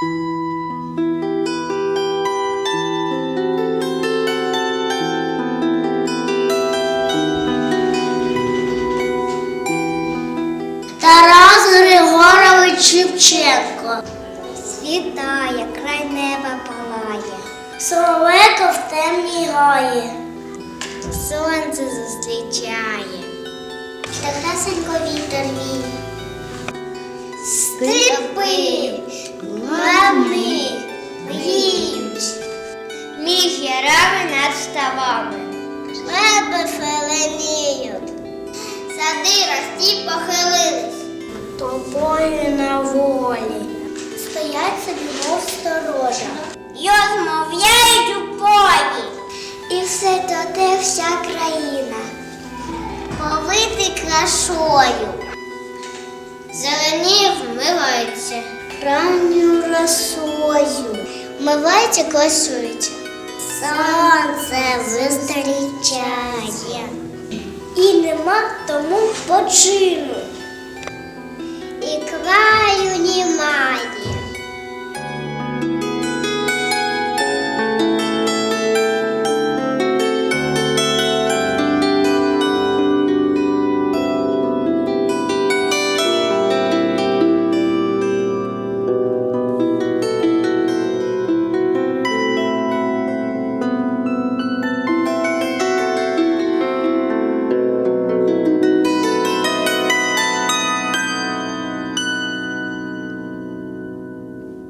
Тарас Григорович Шевченко. Світає, край неба палає. Соловейко в темній гаї. Сонце зустрічає. Тихесенько вітер віє. Степи, ставами. Леби феленіють. Сади рості похилились. Тобою на волі. Стоять собі, мов сторожа. Йо змовляють у полі. І все то те вся країна. Повити крашою. Зелені вмиваються. Ранню росою. Вмиваються, красуються. Сонце зустрічає. І нема тому почину. І край